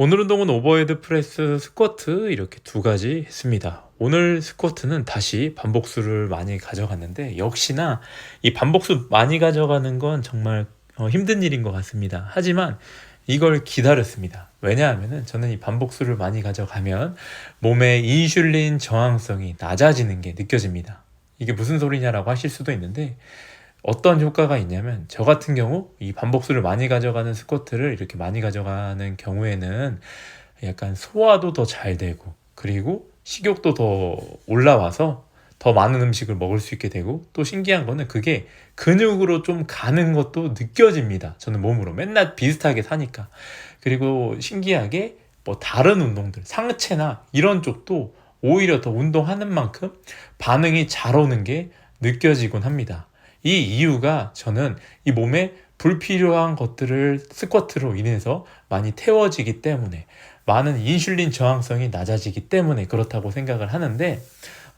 오늘 운동은 오버헤드 프레스 스쿼트 이렇게 두 가지 했습니다. 오늘 스쿼트는 다시 반복수를 많이 가져갔는데 역시나 이 반복수 많이 가져가는 건 정말 어, 힘든 일인 것 같습니다. 하지만 이걸 기다렸습니다. 왜냐하면 저는 이 반복수를 많이 가져가면 몸의 인슐린 저항성이 낮아지는 게 느껴집니다. 이게 무슨 소리냐라고 하실 수도 있는데 어떤 효과가 있냐면 저 같은 경우 이 반복수를 많이 가져가는 스쿼트를 이렇게 많이 가져가는 경우에는 약간 소화도 더 잘 되고 그리고 식욕도 더 올라와서 더 많은 음식을 먹을 수 있게 되고 또 신기한 거는 그게 근육으로 좀 가는 것도 느껴집니다. 저는 몸으로 맨날 비슷하게 사니까. 그리고 신기하게 뭐 다른 운동들, 상체나 이런 쪽도 오히려 더 운동하는 만큼 반응이 잘 오는 게 느껴지곤 합니다. 이 이유가 저는 이 몸에 불필요한 것들을 스쿼트로 인해서 많이 태워지기 때문에 많은 인슐린 저항성이 낮아지기 때문에 그렇다고 생각을 하는데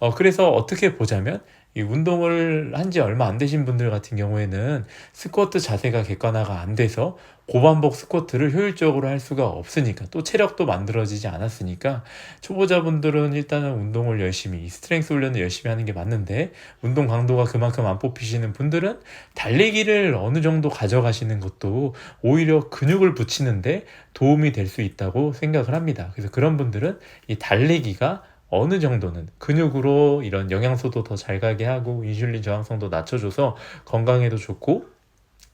어, 그래서 어떻게 보자면 이 운동을 한 지 얼마 안 되신 분들 같은 경우에는 스쿼트 자세가 객관화가 안 돼서 고반복 스쿼트를 효율적으로 할 수가 없으니까 또 체력도 만들어지지 않았으니까 초보자분들은 일단은 운동을 열심히 스트렝스 훈련을 열심히 하는 게 맞는데 운동 강도가 그만큼 안 뽑히시는 분들은 달리기를 어느 정도 가져가시는 것도 오히려 근육을 붙이는데 도움이 될 수 있다고 생각을 합니다. 그래서 그런 분들은 이 달리기가 어느 정도는 근육으로 이런 영양소도 더 잘 가게 하고 인슐린 저항성도 낮춰줘서 건강에도 좋고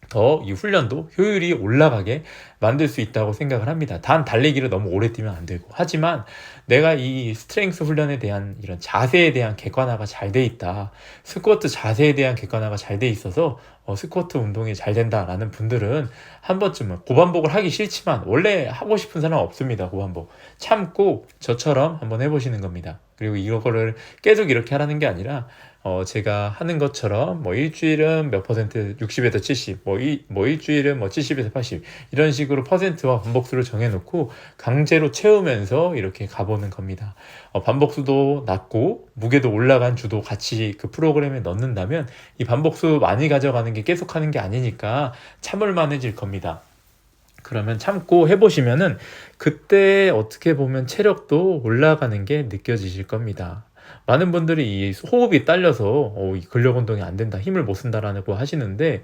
더 이 훈련도 효율이 올라가게 만들 수 있다고 생각을 합니다. 단 달리기를 너무 오래 뛰면 안 되고 하지만 내가 이 스트렝스 훈련에 대한 이런 자세에 대한 객관화가 잘 돼 있다. 스쿼트 자세에 대한 객관화가 잘 돼 있어서 어, 스쿼트 운동이 잘 된다라는 분들은 한 번쯤은 고반복을 하기 싫지만 원래 하고 싶은 사람 없습니다. 고반복 참고 저처럼 한번 해보시는 겁니다. 그리고 이거를 계속 이렇게 하라는 게 아니라 어, 제가 하는 것처럼 뭐 일주일은 몇 퍼센트 60에서 70, 뭐, 이, 뭐 일주일은 뭐 70에서 80 이런 식으로 퍼센트와 반복수를 정해놓고 강제로 채우면서 이렇게 가보는 겁니다. 어, 반복수도 낮고 무게도 올라간 주도 같이 그 프로그램에 넣는다면 이 반복수 많이 가져가는 게 계속 하는 게 아니니까 참을만해질 겁니다. 그러면 참고 해보시면은 그때 어떻게 보면 체력도 올라가는 게 느껴지실 겁니다. 많은 분들이 이 호흡이 딸려서 어, 이 근력 운동이 안 된다, 힘을 못 쓴다라고 하시는데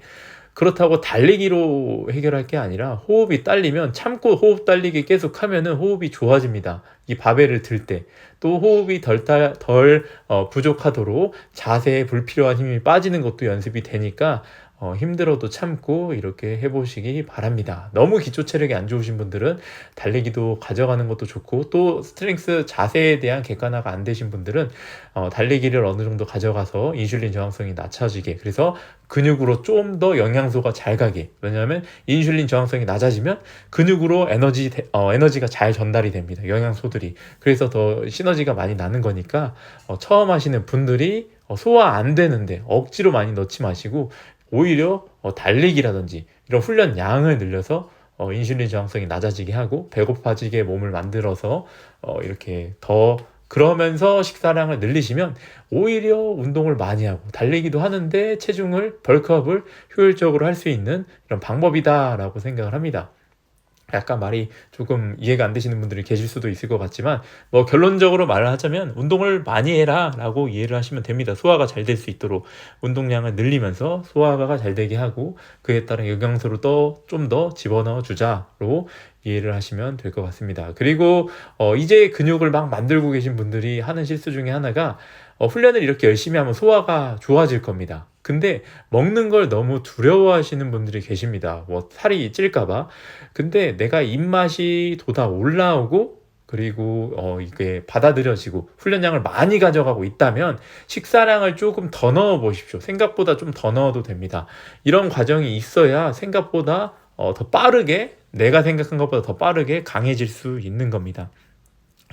그렇다고 달리기로 해결할 게 아니라 호흡이 딸리면 참고 호흡 딸리기 계속 하면은 호흡이 좋아집니다. 이 바벨을 들 때. 또 호흡이 덜, 덜 어, 부족하도록 자세에 불필요한 힘이 빠지는 것도 연습이 되니까 어, 힘들어도 참고 이렇게 해보시기 바랍니다. 너무 기초 체력이 안 좋으신 분들은 달리기도 가져가는 것도 좋고 또 스트렝스 자세에 대한 객관화가 안 되신 분들은 어, 달리기를 어느 정도 가져가서 인슐린 저항성이 낮춰지게 그래서 근육으로 좀 더 영양소가 잘 가게 왜냐하면 인슐린 저항성이 낮아지면 근육으로 에너지 어, 에너지가 잘 전달이 됩니다. 영양소들이 그래서 더 시너지가 많이 나는 거니까 어, 처음 하시는 분들이 어, 소화 안 되는데 억지로 많이 넣지 마시고 오히려 어, 달리기라든지 이런 훈련 양을 늘려서 어, 인슐린 저항성이 낮아지게 하고 배고파지게 몸을 만들어서 어, 이렇게 더 그러면서 식사량을 늘리시면 오히려 운동을 많이 하고 달리기도 하는데 체중을 벌크업을 효율적으로 할 수 있는 이런 방법이다라고 생각을 합니다. 약간 말이 조금 이해가 안 되시는 분들이 계실 수도 있을 것 같지만 뭐 결론적으로 말을 하자면 운동을 많이 해라 라고 이해를 하시면 됩니다. 소화가 잘 될 수 있도록. 운동량을 늘리면서 소화가 잘 되게 하고 그에 따른 영양소를 더좀더 집어넣어 주자로 이해를 하시면 될 것 같습니다. 그리고 어 이제 근육을 막 만들고 계신 분들이 하는 실수 중에 하나가 어 훈련을 이렇게 열심히 하면 소화가 좋아질 겁니다 근데 먹는 걸 너무 두려워하시는 분들이 계십니다. 뭐 살이 찔까봐. 근데 내가 입맛이 돋아 올라오고 그리고 어 이게 받아들여지고 훈련량을 많이 가져가고 있다면 식사량을 조금 더 넣어 보십시오. 생각보다 좀 더 넣어도 됩니다. 이런 과정이 있어야 생각보다 어 더 빠르게 내가 생각한 것보다 더 빠르게 강해질 수 있는 겁니다.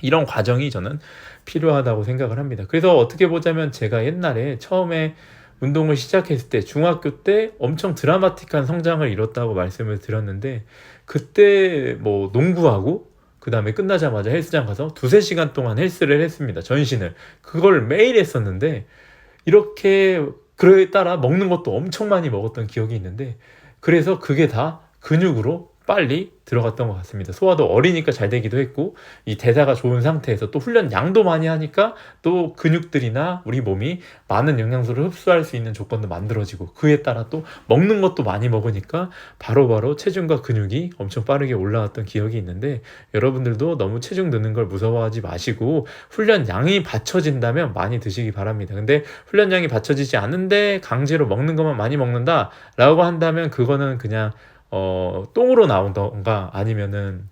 이런 과정이 저는 필요하다고 생각을 합니다. 그래서 어떻게 보자면 제가 옛날에 처음에 운동을 시작했을 때 중학교 때 엄청 드라마틱한 성장을 이뤘다고 말씀을 드렸는데 그때 뭐 농구하고 그 다음에 끝나자마자 헬스장 가서 두세 시간 동안 헬스를 했습니다. 전신을. 그걸 매일 했었는데 이렇게 그에 따라 먹는 것도 엄청 많이 먹었던 기억이 있는데 그래서 그게 다 근육으로 빨리 들어갔던 것 같습니다. 소화도 어리니까 잘 되기도 했고 이 대사가 좋은 상태에서 또 훈련 양도 많이 하니까 또 근육들이나 우리 몸이 많은 영양소를 흡수할 수 있는 조건도 만들어지고 그에 따라 또 먹는 것도 많이 먹으니까 바로바로 체중과 근육이 엄청 빠르게 올라왔던 기억이 있는데 여러분들도 너무 체중 느는 걸 무서워하지 마시고 훈련 양이 받쳐진다면 많이 드시기 바랍니다. 근데 훈련 양이 받쳐지지 않는데 강제로 먹는 것만 많이 먹는다라고 한다면 그거는 그냥 어, 똥으로 나온던가 아니면은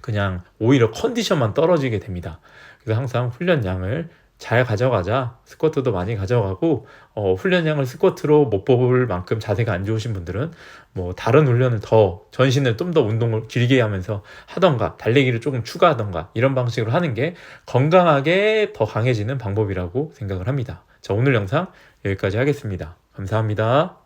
그냥 오히려 컨디션만 떨어지게 됩니다. 그래서 항상 훈련량을 잘 가져가자. 스쿼트도 많이 가져가고 어, 훈련량을 스쿼트로 못 뽑을 만큼 자세가 안 좋으신 분들은 뭐 다른 훈련을 더 전신을 좀 더 운동을 길게 하면서 하던가 달리기를 조금 추가하던가 이런 방식으로 하는 게 건강하게 더 강해지는 방법이라고 생각을 합니다. 자, 오늘 영상 여기까지 하겠습니다. 감사합니다.